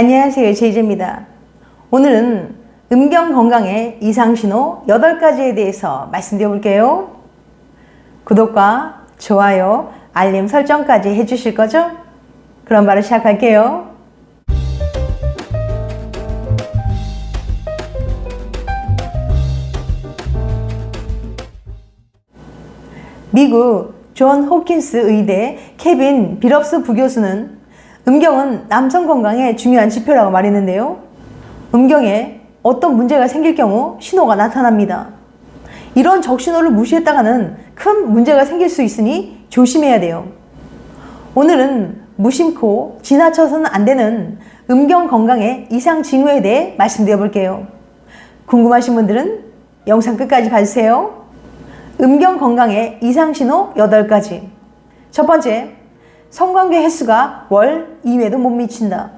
안녕하세요. 제이제입니다. 오늘은 음경 건강의 이상신호 8가지에 대해서 말씀드려 볼게요. 구독과 좋아요, 알림 설정까지 해주실 거죠? 그럼 바로 시작할게요. 미국 존 호킨스 의대 케빈 비럽스 부교수는 음경은 남성 건강에 중요한 지표라고 말했는데요. 음경에 어떤 문제가 생길 경우 신호가 나타납니다. 이런 적신호를 무시했다가는 큰 문제가 생길 수 있으니 조심해야 돼요. 오늘은 무심코 지나쳐서는 안 되는 음경 건강의 이상 징후에 대해 말씀드려 볼게요. 궁금하신 분들은 영상 끝까지 봐주세요. 음경 건강의 이상 신호 8가지. 첫 번째, 성관계 횟수가 월 2회도 못 미친다.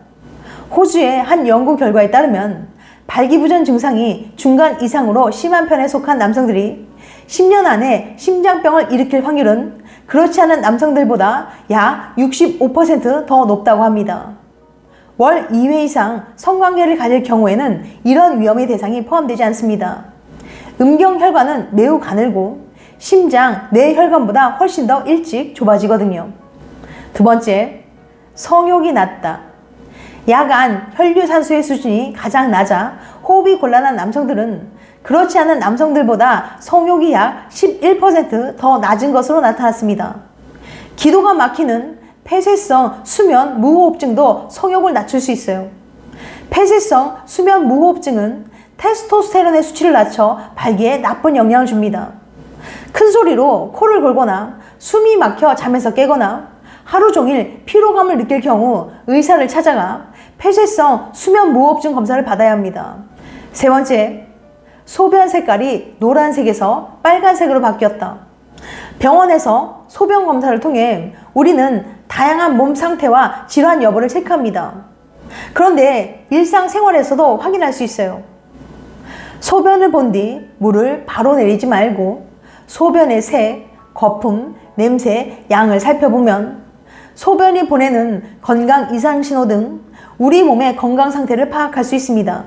호주의 한 연구 결과에 따르면 발기부전 증상이 중간 이상으로 심한 편에 속한 남성들이 10년 안에 심장병을 일으킬 확률은 그렇지 않은 남성들보다 약 65%더 높다고 합니다. 월 2회 이상 성관계를 가질 경우에는 이런 위험의 대상이 포함되지 않습니다. 음경혈관은 매우 가늘고 심장, 뇌혈관보다 훨씬 더 일찍 좁아지거든요. 두 번째, 성욕이 낮다. 야간 혈류산소의 수준이 가장 낮아 호흡이 곤란한 남성들은 그렇지 않은 남성들보다 성욕이 약 11%더 낮은 것으로 나타났습니다. 기도가 막히는 폐쇄성 수면 무호흡증도 성욕을 낮출 수 있어요. 폐쇄성 수면 무호흡증은 테스토스테론의 수치를 낮춰 발기에 나쁜 영향을 줍니다. 큰 소리로 코를 골거나 숨이 막혀 잠에서 깨거나 하루 종일 피로감을 느낄 경우 의사를 찾아가 폐쇄성 수면 무호흡증 검사를 받아야 합니다. 세 번째, 소변 색깔이 노란색에서 빨간색으로 바뀌었다. 병원에서 소변 검사를 통해 우리는 다양한 몸 상태와 질환 여부를 체크합니다. 그런데 일상생활에서도 확인할 수 있어요. 소변을 본 뒤 물을 바로 내리지 말고 소변의 색, 거품, 냄새, 양을 살펴보면 소변이 보내는 건강 이상 신호 등 우리 몸의 건강 상태를 파악할 수 있습니다.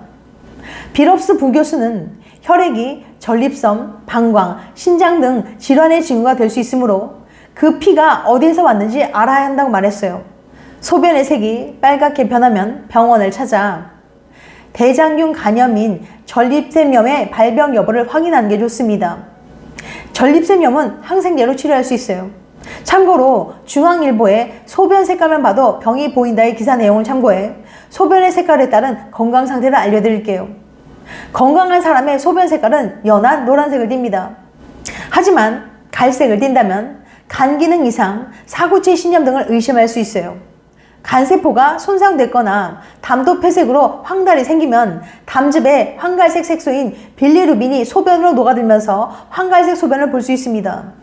비럽스 부교수는 혈액이 전립선, 방광, 신장 등 질환의 징후가 될 수 있으므로 그 피가 어디에서 왔는지 알아야 한다고 말했어요. 소변의 색이 빨갛게 변하면 병원을 찾아 대장균 감염인 전립腺염의 발병 여부를 확인하는 게 좋습니다. 전립腺염은 항생제로 치료할 수 있어요. 참고로 중앙일보의 소변 색깔만 봐도 병이 보인다의 기사 내용을 참고해 소변의 색깔에 따른 건강 상태를 알려드릴게요. 건강한 사람의 소변 색깔은 연한 노란색을 띱니다. 하지만 갈색을 띈다면 간 기능 이상, 사구체 신염 등을 의심할 수 있어요. 간세포가 손상됐거나 담도 폐색으로 황달이 생기면 담즙에 황갈색 색소인 빌리루빈이 소변으로 녹아들면서 황갈색 소변을 볼 수 있습니다.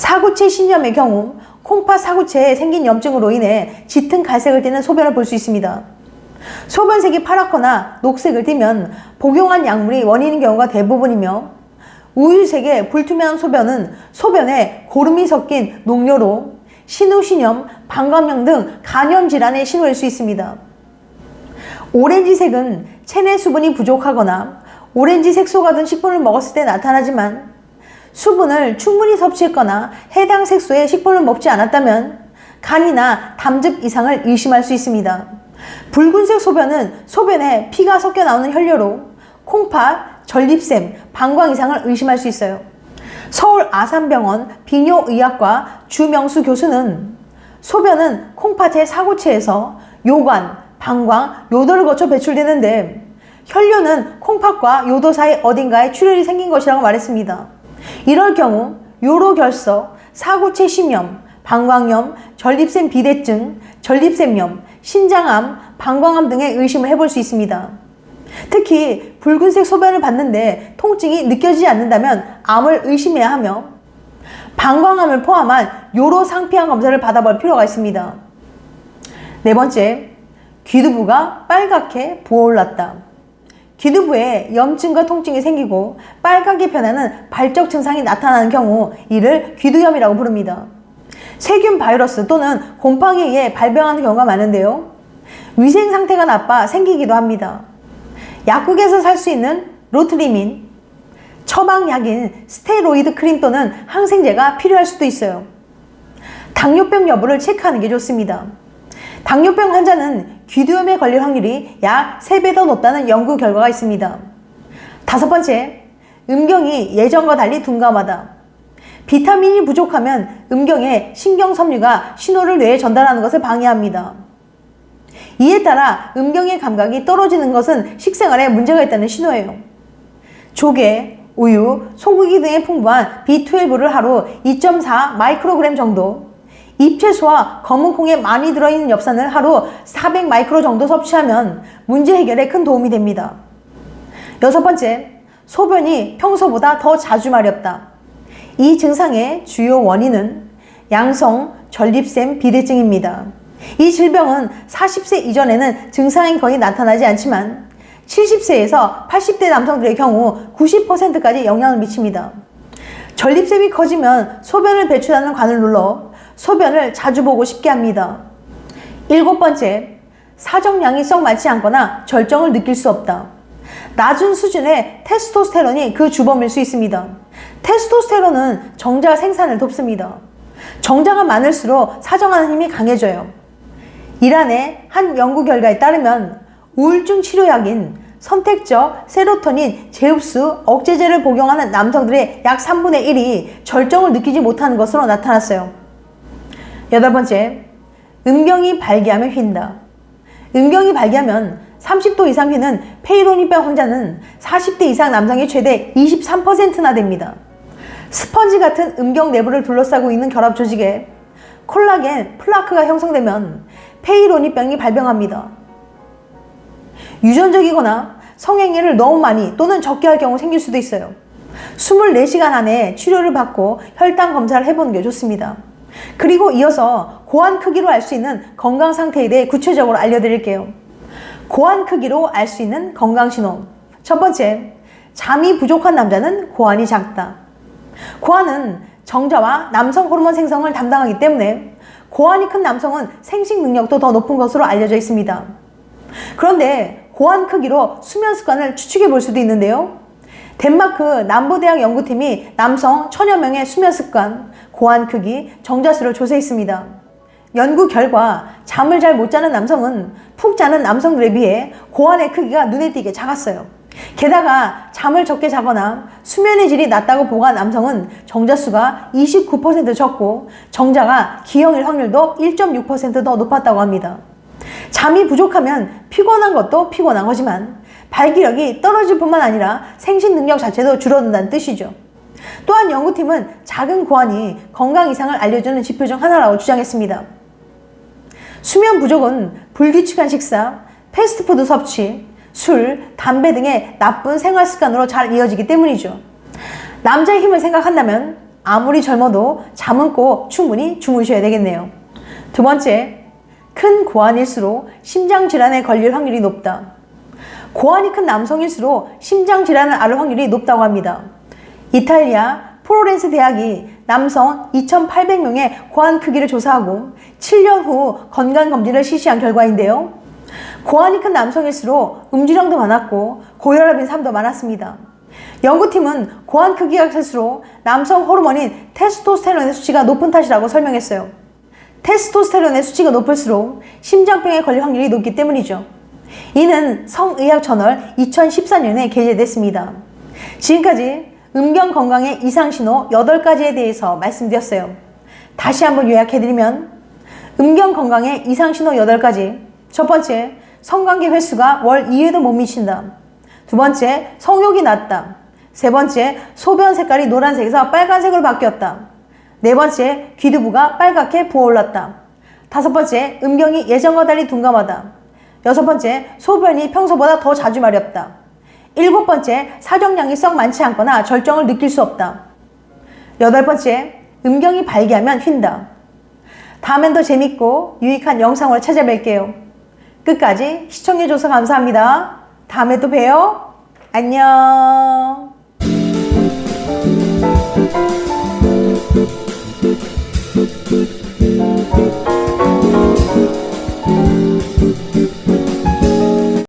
사구체 신염의 경우 콩팥 사구체에 생긴 염증으로 인해 짙은 갈색을 띠는 소변을 볼 수 있습니다. 소변색이 파랗거나 녹색을 띠면 복용한 약물이 원인인 경우가 대부분이며 우유색의 불투명한 소변은 소변에 고름이 섞인 녹료로 신우신염, 방광염 등 간염 질환의 신호일 수 있습니다. 오렌지색은 체내 수분이 부족하거나 오렌지 색소가 든 식품을 먹었을 때 나타나지만 수분을 충분히 섭취했거나 해당 색소의 식품을 먹지 않았다면 간이나 담즙 이상을 의심할 수 있습니다. 붉은색 소변은 소변에 피가 섞여 나오는 혈류로 콩팥, 전립腺, 방광 이상을 의심할 수 있어요. 서울 아산병원 비뇨의학과 주명수 교수는 소변은 콩팥의 사구체에서 요관, 방광, 요도를 거쳐 배출되는데 혈류는 콩팥과 요도 사이 어딘가에 출혈이 생긴 것이라고 말했습니다. 이럴 경우 요로결석, 사구체 심염, 방광염, 전립腺 비대증, 전립腺염, 신장암, 방광암 등의 의심을 해볼 수 있습니다. 특히 붉은색 소변을 봤는데 통증이 느껴지지 않는다면 암을 의심해야 하며 방광암을 포함한 요로 상피한 검사를 받아볼 필요가 있습니다. 네 번째, 귀두부가 빨갛게 부어올랐다. 귀두부에 염증과 통증이 생기고 빨갛게 변하는 발적 증상이 나타나는 경우 이를 귀두염이라고 부릅니다. 세균 바이러스 또는 곰팡이에 의해 발병하는 경우가 많은데요. 위생 상태가 나빠 생기기도 합니다. 약국에서 살 수 있는 로트리민, 처방약인 스테로이드 크림 또는 항생제가 필요할 수도 있어요. 당뇨병 여부를 체크하는 게 좋습니다. 당뇨병 환자는 귀두염에 걸릴 확률이 약 3배 더 높다는 연구 결과가 있습니다. 다섯 번째, 음경이 예전과 달리 둔감하다. 비타민이 부족하면 음경의 신경 섬유가 신호를 뇌에 전달하는 것을 방해합니다. 이에 따라 음경의 감각이 떨어지는 것은 식생활에 문제가 있다는 신호예요. 조개, 우유, 소고기 등에 풍부한 B12를 하루 2.4 마이크로그램 정도, 잎채소와 검은 콩에 많이 들어있는 엽산을 하루 400 마이크로 정도 섭취하면 문제 해결에 큰 도움이 됩니다. 여섯 번째, 소변이 평소보다 더 자주 마렵다. 이 증상의 주요 원인은 양성 전립腺 비대증입니다. 이 질병은 40세 이전에는 증상이 거의 나타나지 않지만 70세에서 80대 남성들의 경우 90%까지 영향을 미칩니다. 전립腺이 커지면 소변을 배출하는 관을 눌러 소변을 자주 보고 싶게 합니다. 일곱 번째, 사정량이 썩 많지 않거나 절정을 느낄 수 없다. 낮은 수준의 테스토스테론이 그 주범일 수 있습니다. 테스토스테론은 정자 생산을 돕습니다. 정자가 많을수록 사정하는 힘이 강해져요. 이란의 한 연구 결과에 따르면 우울증 치료약인 선택적 세로토닌 제흡수 억제제를 복용하는 남성들의 약 3분의 1이 절정을 느끼지 못하는 것으로 나타났어요. 여덟 번째, 음경이 발기하면 휜다. 음경이 발기하면 30도 이상 휘는 페이로니병 환자는 40대 이상 남성의 최대 23%나 됩니다. 스펀지 같은 음경 내부를 둘러싸고 있는 결합 조직에 콜라겐, 플라크가 형성되면 페이로니병이 발병합니다. 유전적이거나 성행위를 너무 많이 또는 적게 할 경우 생길 수도 있어요. 24시간 안에 치료를 받고 혈당 검사를 해보는 게 좋습니다. 그리고 이어서 고환 크기로 알 수 있는 건강 상태에 대해 구체적으로 알려드릴게요. 고환 크기로 알 수 있는 건강 신호. 첫 번째, 잠이 부족한 남자는 고환이 작다. 고환은 정자와 남성 호르몬 생성을 담당하기 때문에 고환이 큰 남성은 생식 능력도 더 높은 것으로 알려져 있습니다. 그런데 고환 크기로 수면 습관을 추측해 볼 수도 있는데요. 덴마크 남부대학 연구팀이 남성 천여 명의 수면 습관, 고환 크기, 정자수를 조사했습니다. 연구 결과 잠을 잘 못 자는 남성은 푹 자는 남성들에 비해 고환의 크기가 눈에 띄게 작았어요. 게다가 잠을 적게 자거나 수면의 질이 낮다고 보고한 남성은 정자수가 29% 적고 정자가 기형일 확률도 1.6%더 높았다고 합니다. 잠이 부족하면 피곤한 것도 피곤한 거지만 발기력이 떨어질 뿐만 아니라 생식 능력 자체도 줄어든다는 뜻이죠. 또한 연구팀은 작은 고환이 건강 이상을 알려주는 지표 중 하나라고 주장했습니다. 수면 부족은 불규칙한 식사, 패스트푸드 섭취, 술, 담배 등의 나쁜 생활 습관으로 잘 이어지기 때문이죠. 남자의 힘을 생각한다면 아무리 젊어도 잠은 꼭 충분히 주무셔야 되겠네요. 두 번째, 큰 고환일수록 심장 질환에 걸릴 확률이 높다. 고환이 큰 남성일수록 심장 질환을 앓을 확률이 높다고 합니다. 이탈리아 프로렌스 대학이 남성 2,800명의 고환 크기를 조사하고 7년 후 건강검진을 실시한 결과인데요. 고환이 큰 남성일수록 음주량도 많았고 고혈압인 사람도 많았습니다. 연구팀은 고환 크기가 클수록 남성 호르몬인 테스토스테론의 수치가 높은 탓이라고 설명했어요. 테스토스테론의 수치가 높을수록 심장병에 걸릴 확률이 높기 때문이죠. 이는 성의학 저널 2014년에 게재됐습니다. 지금까지 음경 건강의 이상 신호 8가지에 대해서 말씀드렸어요. 다시 한번 요약해드리면 음경 건강의 이상 신호 8가지 첫 번째, 성관계 횟수가 월 2회도 못 미친다. 두 번째, 성욕이 낮다. 세 번째, 소변 색깔이 노란색에서 빨간색으로 바뀌었다. 네 번째, 귀두부가 빨갛게 부어올랐다. 다섯 번째, 음경이 예전과 달리 둔감하다. 여섯 번째, 소변이 평소보다 더 자주 마렵다. 일곱 번째, 사정량이 썩 많지 않거나 절정을 느낄 수 없다. 여덟 번째, 음경이 발기하면 휜다. 다음엔 더 재밌고 유익한 영상으로 찾아뵐게요. 끝까지 시청해줘서 감사합니다. 다음에 또 봬요. 안녕.